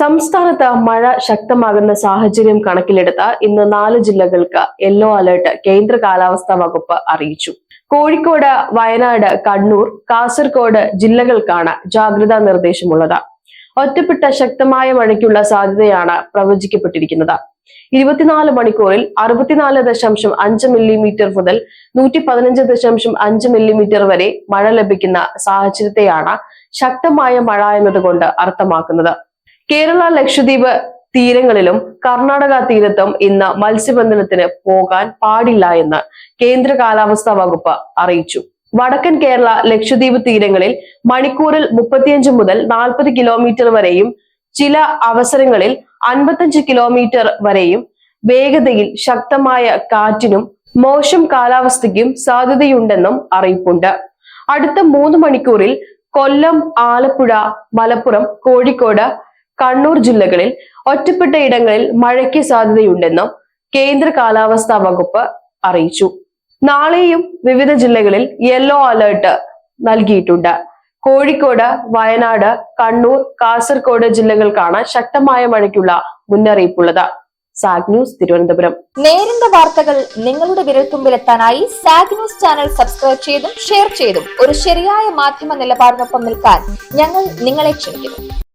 സംസ്ഥാനത്ത് മഴ ശക്തമാകുന്ന സാഹചര്യം കണക്കിലെടുത്ത് ഇന്ന് നാല് ജില്ലകൾക്ക് യെല്ലോ അലർട്ട് കേന്ദ്ര കാലാവസ്ഥാ വകുപ്പ് അറിയിച്ചു. കോഴിക്കോട് വയനാട് കണ്ണൂർ കാസർഗോഡ് ജില്ലകൾക്കാണ് ജാഗ്രതാ നിർദ്ദേശമുള്ളത്. ഒറ്റപ്പെട്ട ശക്തമായ മഴയ്ക്കുള്ള സാധ്യതയാണ് പ്രവചിക്കപ്പെട്ടിരിക്കുന്നത്. ഇരുപത്തിനാല് മണിക്കൂറിൽ അറുപത്തിനാല് ദശാംശം അഞ്ച് മില്ലിമീറ്റർ മുതൽ നൂറ്റി പതിനഞ്ച് ദശാംശം അഞ്ച് മില്ലിമീറ്റർ വരെ മഴ ലഭിക്കുന്ന സാഹചര്യത്തെയാണ് ശക്തമായ മഴ എന്നതുകൊണ്ട് അർത്ഥമാക്കുന്നത്. കേരള ലക്ഷദ്വീപ് തീരങ്ങളിലും കർണാടക തീരത്തും ഇന്ന് മത്സ്യബന്ധനത്തിന് പോകാൻ പാടില്ല എന്ന് കേന്ദ്ര കാലാവസ്ഥാ വകുപ്പ് അറിയിച്ചു. വടക്കൻ കേരള ലക്ഷദ്വീപ് തീരങ്ങളിൽ മണിക്കൂറിൽ മുപ്പത്തിയഞ്ച് മുതൽ നാൽപ്പത് കിലോമീറ്റർ വരെയും ചില അവസരങ്ങളിൽ അൻപത്തഞ്ച് കിലോമീറ്റർ വരെയും വേഗതയിൽ ശക്തമായ കാറ്റിനും മോശം കാലാവസ്ഥയ്ക്കും സാധ്യതയുണ്ടെന്നും അറിയിപ്പുണ്ട്. അടുത്ത മൂന്ന് മണിക്കൂറിൽ കൊല്ലം ആലപ്പുഴ മലപ്പുറം കോഴിക്കോട് കണ്ണൂർ ജില്ലകളിൽ ഒറ്റപ്പെട്ട ഇടങ്ങളിൽ മഴയ്ക്ക് സാധ്യതയുണ്ടെന്നും കേന്ദ്ര കാലാവസ്ഥാ വകുപ്പ് അറിയിച്ചു. നാളെയും വിവിധ ജില്ലകളിൽ യെല്ലോ അലേർട്ട് നൽകിയിട്ടുണ്ട്. കോഴിക്കോട് വയനാട് കണ്ണൂർ കാസർഗോഡ് ജില്ലകൾക്കാണ് ശക്തമായ മഴയ്ക്കുള്ള മുന്നറിയിപ്പുള്ളത്. Zag news Thiruvananthapuram. നേരിന്റെ വാർത്തകൾ നിങ്ങളുടെ വിരൽത്തുമ്പിലെത്താനായി സാഗ് ന്യൂസ് ചാനൽ സബ്സ്ക്രൈബ് ചെയ്തും ഷെയർ ചെയ്തും ഒരു ശരിയായ മാധ്യമ നിലപാടിനൊപ്പം നിൽക്കാൻ ഞങ്ങൾ നിങ്ങളെ ക്ഷണിക്കുന്നു.